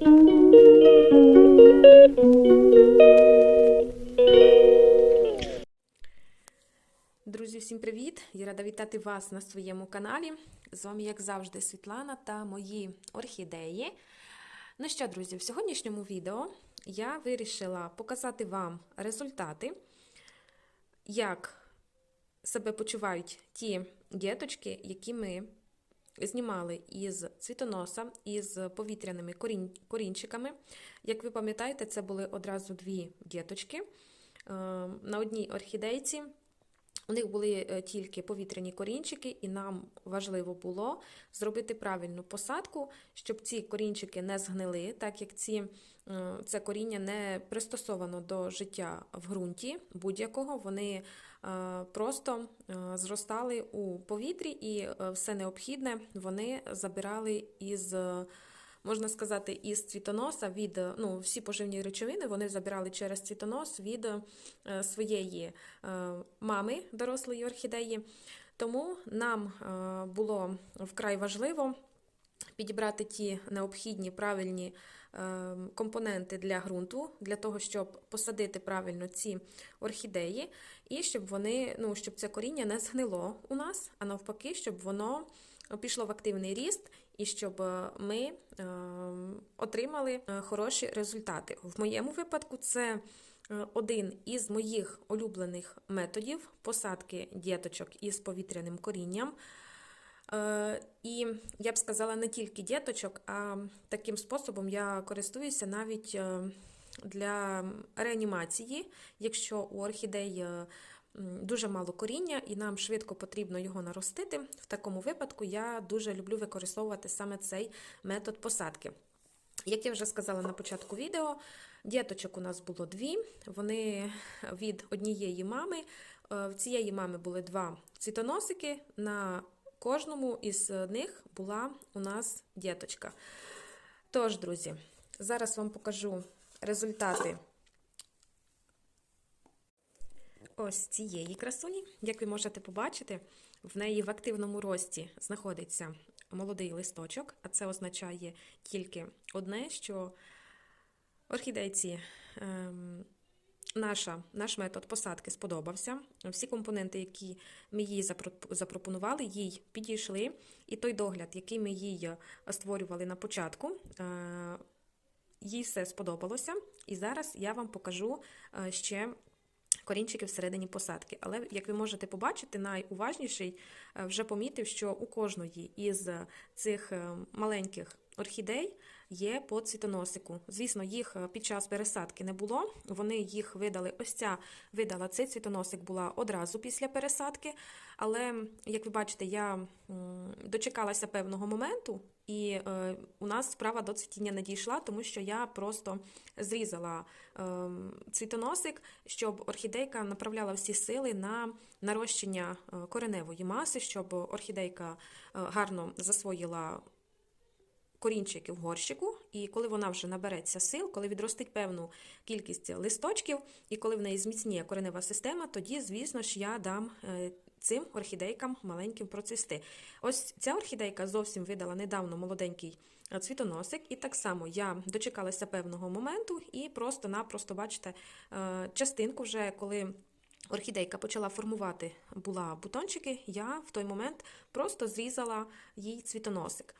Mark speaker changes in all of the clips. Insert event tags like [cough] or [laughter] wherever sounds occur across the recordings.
Speaker 1: Друзі, всім привіт! Я рада вітати вас на своєму каналі. З вами, як завжди, Світлана та мої орхідеї. Ну що, друзі, в сьогоднішньому відео я вирішила показати вам результати, як себе почувають ті діточки, які ми знімали із цвітоноса, із повітряними корінь, корінчиками. Як ви пам'ятаєте, це були одразу дві діточки. Е, На одній орхідейці у них були е, тільки повітряні корінчики, і нам важливо було зробити правильну посадку, щоб ці корінчики не згнили, так як ці, е, це коріння не пристосовано до життя в ґрунті будь-якого. Вони е, просто зростали у повітрі, і все необхідне вони забирали із. Можна сказати, із цвітоноса від ну, всі поживні речовини вони забирали через цвітонос від е, своєї е, мами дорослої орхідеї. Тому нам е, було вкрай важливо підібрати ті необхідні правильні компоненти для ґрунту, для того, щоб посадити правильно ці орхідеї, і щоб вони, ну, щоб це коріння не згнило у нас, а навпаки, щоб воно пішло в активний ріст і щоб е, ми е, отримали е, хороші результати. В моєму випадку це один із моїх улюблених методів посадки діточок із повітряним корінням. І я б сказала, не тільки діточок, а таким способом я користуюся навіть для реанімації, якщо у орхідей дуже мало коріння, і нам швидко потрібно його наростити. В такому випадку я дуже люблю використовувати саме цей метод посадки. Як я вже сказала на початку відео, діточок у нас було дві, вони від однієї мами. Е, в цієї мами були два цвітоносики, на кожному із них була у нас діточка. Тож, друзі, зараз вам покажу результати ось цієї красуні. Як ви можете побачити, в неї в активному рості знаходиться молодий листочок, а це означає тільки одне, що орхідейці. Ем, Наша, Наш метод посадки сподобався. Всі компоненти, які ми їй запропонували, їй підійшли. І той догляд, який ми їй створювали на початку, е, їй все сподобалося. І зараз я вам покажу е, ще корінчики всередині посадки. Але, як ви можете побачити, найуважніший е, вже помітив, що у кожної із цих е, маленьких орхідей є по цвітоносику. Звісно, їх е, під час пересадки не було. Вони їх видали. Ось ця видала цей цвітоносик була одразу після пересадки. Але, як ви бачите, я дочекалася певного моменту, і е, у нас справа до цвітіння не дійшла, тому що я просто зрізала е, цвітоносик, щоб орхідейка направляла всі сили на нарощення кореневої маси, щоб орхідейка гарно засвоїла корінчики в горщику, і коли вона вже набереться сил, коли відростить певну кількість листочків, і коли в неї зміцніє коренева система, тоді, звісно ж, я дам е, цим орхідейкам маленьким процвісти. Ось ця орхідейка зовсім видала недавно молоденький е, цвітоносик, і так само я дочекалася певного моменту і просто-напросто, бачите, е, частинку вже коли. Орхідейка почала формувати була бутончики, я в той момент просто зрізала їй цвітоносик.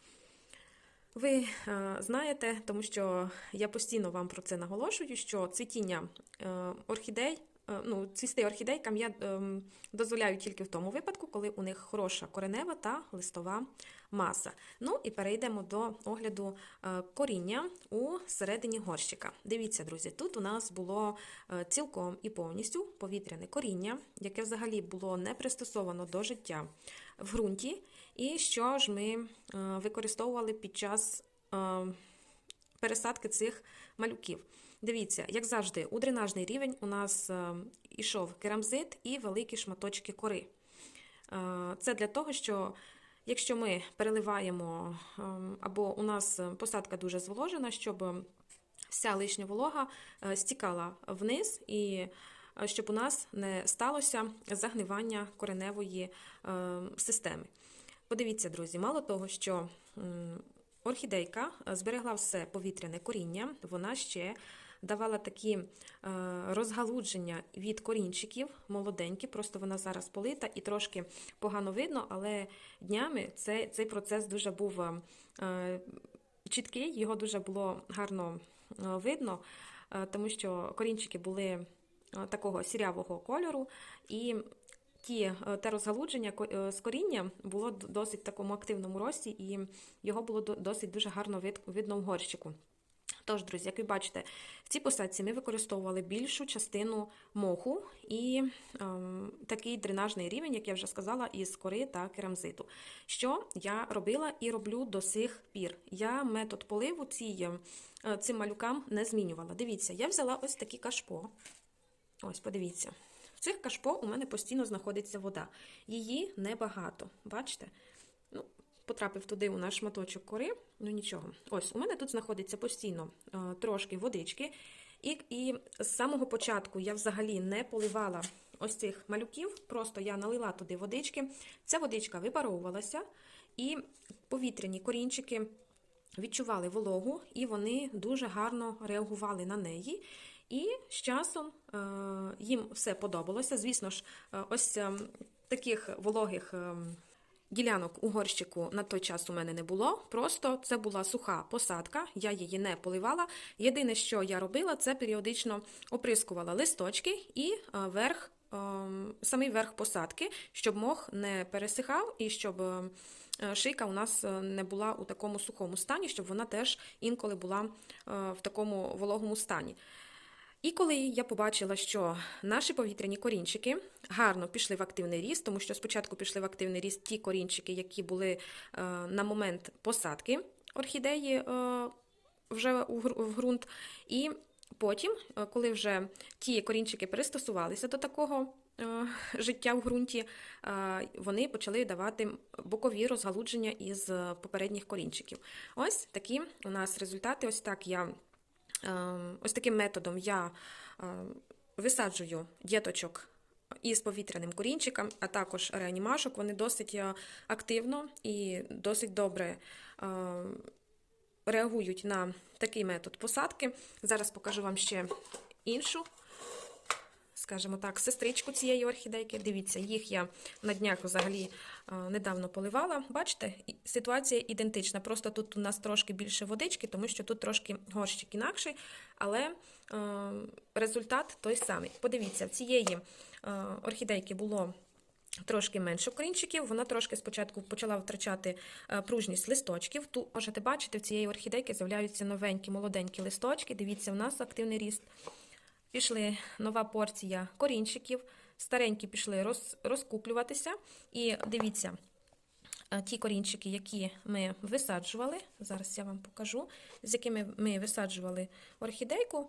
Speaker 1: Ви е, знаєте, тому що я постійно вам про це наголошую, що цвітіння е, орхідей, е, ну, цвісти орхідейкам я ем, дозволяю тільки в тому випадку, коли у них хороша коренева та листова маса. Ну і перейдемо до огляду коріння у середині горщика. Дивіться, друзі, тут у нас було цілком і повністю повітряне коріння, яке взагалі було не пристосовано до життя в ґрунті. І що ж ми е, використовували під час е, пересадки цих малюків? Дивіться, як завжди, у дренажний рівень у нас йшов е, керамзит і великі шматочки кори. Це для того, що якщо ми переливаємо, або у нас посадка дуже зволожена, щоб вся лишня волога стікала вниз, і щоб у нас не сталося загнивання кореневої системи. Подивіться, друзі, мало того, що орхідейка е, зберегла все повітряне коріння, вона ще давала такі е, розгалудження від корінчиків, молоденькі, просто вона зараз полита і трошки погано видно, але днями цей, цей процес дуже був е, чіткий, його дуже було гарно видно, тому що корінчики були такого сірявого кольору, і ті, е, те розгалудження е, з коріння було досить в такому активному рості, і його було досить дуже гарно вид- видно в горщику. Тож, друзі, як ви бачите, в цій посадці ми використовували більшу частину моху і ем, такий дренажний рівень, як я вже сказала, із кори та керамзиту. Що я робила і роблю до сих пір. Я метод поливу цій, е, цим малюкам не змінювала. Дивіться, я взяла ось такі кашпо. Ось, подивіться. Цих кашпо у мене постійно знаходиться вода. Її небагато. Бачите? Ну, потрапив туди у наш шматочок кори, ну нічого. Ось, у мене тут знаходиться постійно е, трошки водички. І, і з самого початку я взагалі не поливала ось цих малюків, просто я налила туди водички. Ця водичка випаровувалася, і повітряні корінчики відчували вологу, і вони дуже гарно реагували на неї. І з часом е, їм все подобалося. Звісно ж, е, ось е, таких вологих ділянок у горщику на той час у мене не було. Просто це була суха посадка, я її не поливала. Єдине, що я робила, це періодично оприскувала листочки і верх, самий верх посадки, щоб мох не пересихав і щоб. Шийка у нас не була у такому сухому стані, щоб вона теж інколи була в такому вологому стані. І коли я побачила, що наші повітряні корінчики гарно пішли в активний ріст, тому що спочатку пішли в активний ріст ті корінчики, які були е, на момент посадки орхідеї е, вже в ґрунт, і потім, е, коли вже ті корінчики пристосувалися до такого життя в ґрунті, вони почали давати бокові розгалудження із попередніх корінчиків. Ось такі у нас результати. Ось так я. Ем, Ось таким методом я ем, висаджую діточок із повітряним корінчиком, а також реанімашок. Вони досить е, активно і досить добре ем, реагують на такий метод посадки. Зараз покажу вам ще іншу, скажімо так, сестричку цієї орхідейки. Дивіться, їх я на днях взагалі е, недавно поливала. Бачите, ситуація ідентична. Просто тут у нас трошки більше водички, тому що тут трошки горщик інакший, але е, результат той самий. Подивіться, в цієї е, орхідейки було. Трошки менше корінчиків, вона трошки спочатку почала втрачати пружність листочків. Тут можете бачити, в цієї орхідейки з'являються новенькі молоденькі листочки. Дивіться, у нас активний ріст. Пішли нова порція корінчиків, старенькі пішли роз, розкуплюватися. І дивіться, е, ті корінчики, які ми висаджували, зараз я вам покажу, з якими ми висаджували орхідейку,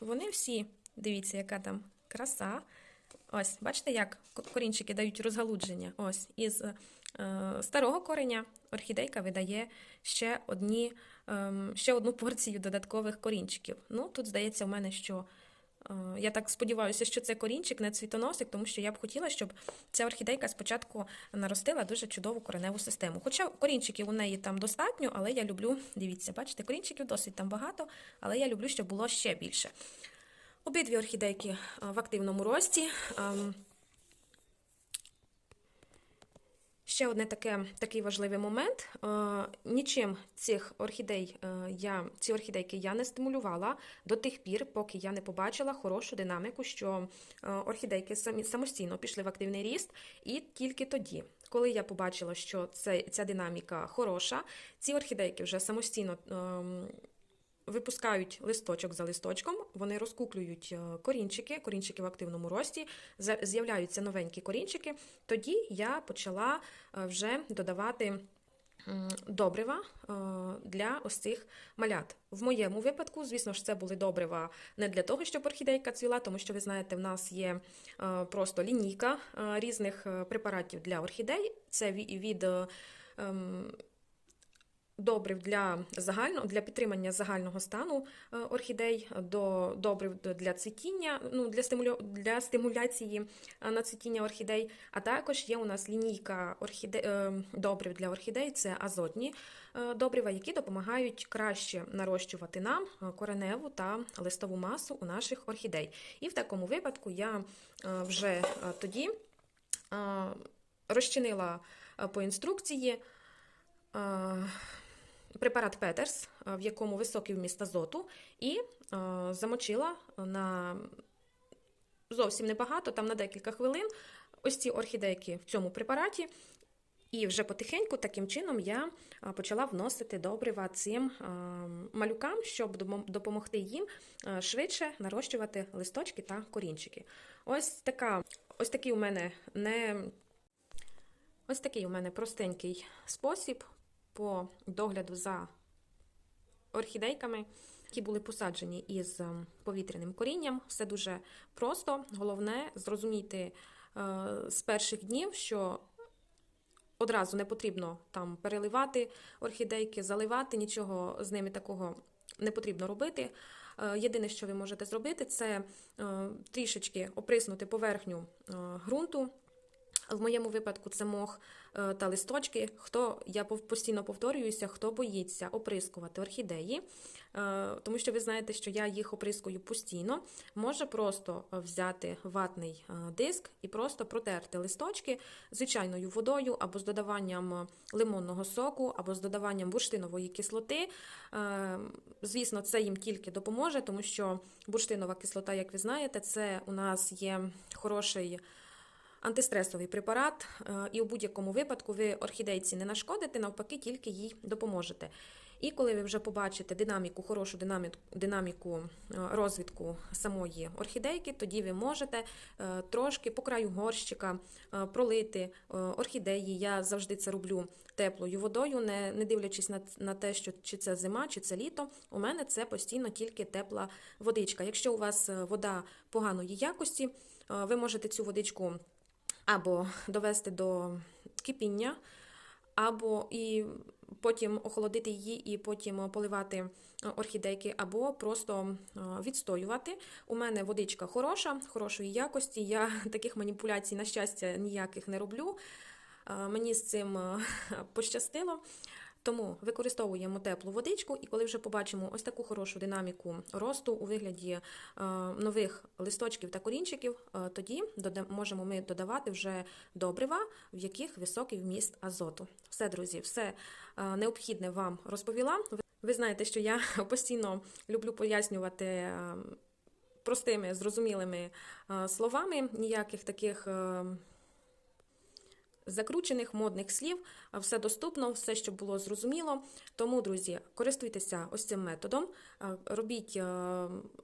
Speaker 1: вони всі, дивіться, яка там краса. Ось, бачите, як корінчики дають розгалудження. Ось, із е, старого кореня орхідейка видає ще, одні, ем, ще одну порцію додаткових корінчиків. Ну, тут здається, в мене, що е, я так сподіваюся, що це корінчик, не цвітоносик, тому що я б хотіла, щоб ця орхідейка спочатку наростила дуже чудову кореневу систему. Хоча корінчиків у неї там достатньо, але я люблю, дивіться, бачите, корінчиків досить там багато, але я люблю, щоб було ще більше. Обидві орхідейки е, в активному рості. Ем, Ще одне таке, такий важливий момент. Е, Нічим цих орхідей е, я, ці орхідейки я не стимулювала до тих пір, поки я не побачила хорошу динаміку, що е, орхідейки самі самостійно пішли в активний ріст, і тільки тоді, коли я побачила, що це, ця динаміка хороша, ці орхідейки вже самостійно. Випускають листочок за листочком, вони розкуклюють е, корінчики, корінчики в активному рості, з'являються новенькі корінчики. Тоді я почала е, вже додавати добрива е, для ось цих малят. В моєму випадку, звісно ж, це були добрива не для того, щоб орхідейка цвіла, тому що ви знаєте, в нас є просто лінійка різних препаратів для орхідей. Це ві- від ем, добрив для загально, для підтримання загального стану е, орхідей, до добрив для цвітіння, ну, для, стимулю, для стимуляції е, на цвітіння орхідей. А також є у нас лінійка орхіде, е, добрив для орхідей, це азотні добрива, які допомагають краще нарощувати нам кореневу та листову масу у наших орхідей. І в такому випадку я вже тоді розчинила по інструкції. Е, Препарат Петерс, е, в якому високий вміст азоту, і е, замочила на зовсім небагато, там на декілька хвилин, ось ці орхідейки в цьому препараті. І вже потихеньку таким чином я почала вносити добрива цим малюкам, щоб допомогти їм швидше нарощувати листочки та корінчики. Ось така, ось такий у мене не ось такий у мене простенький спосіб по догляду за орхідейками, які були посаджені із ем, повітряним корінням. Все дуже просто. Головне зрозуміти е, з перших днів, що одразу не потрібно там переливати орхідейки, заливати, нічого з ними такого не потрібно робити. Е, Єдине, що ви можете зробити, це е, трішечки оприснути поверхню ґрунту. В моєму випадку це мох е, та листочки. Хто я постійно повторююся, хто боїться оприскувати орхідеї, е, тому що ви знаєте, що я їх оприскую постійно. Може просто е, взяти ватний диск і просто протерти листочки звичайною водою або з додаванням лимонного соку, або з додаванням бурштинової кислоти. Звісно, це їм тільки допоможе, тому що бурштинова кислота, як ви знаєте, це у нас є хороший антистресовий препарат, е, і у будь-якому випадку ви орхідейці не нашкодите, навпаки, тільки їй допоможете. І коли ви вже побачите динаміку, хорошу динаміку, е, розвитку самої орхідейки, тоді ви можете е, трошки по краю горщика пролити орхідеї. Я завжди це роблю теплою водою, не, дивлячись на, те, що чи це зима, чи це літо. У мене це постійно тільки тепла водичка. Якщо у вас вода поганої якості, ви можете цю водичку або довести до кипіння, або і потім охолодити її і потім поливати е, орхідейки, або просто е, відстоювати. У мене водичка хороша, хорошої якості. Я [laughs] таких маніпуляцій, на щастя, ніяких не роблю. Е, Мені з цим [laughs] пощастило. Тому використовуємо теплу водичку, і коли вже побачимо ось таку хорошу динаміку росту у вигляді е, нових листочків та корінчиків, е, тоді можемо ми додавати вже добрива, в яких високий вміст азоту. Все, друзі, все е, необхідне вам розповіла. Ви- знаєте, що я [laughs] постійно люблю пояснювати. Простими, зрозумілими словами, ніяких таких закручених модних слів, все доступно, все, щоб було зрозуміло. Тому, друзі, користуйтеся ось цим методом, робіть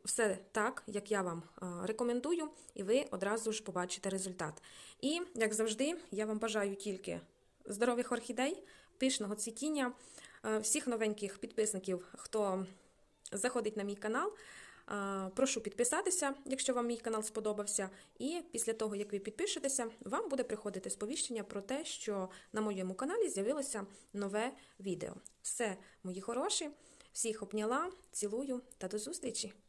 Speaker 1: все так, як я вам рекомендую, і ви одразу ж побачите результат. І, як завжди, я вам бажаю тільки здорових орхідей, пишного цвітіння, всіх новеньких підписників, хто заходить на мій канал. Прошу підписатися, якщо вам мій канал сподобався. І після того, як ви підпишетеся, вам буде приходити сповіщення про те, що на моєму каналі з'явилося нове відео. Все, мої хороші, всіх обняла, цілую та до зустрічі!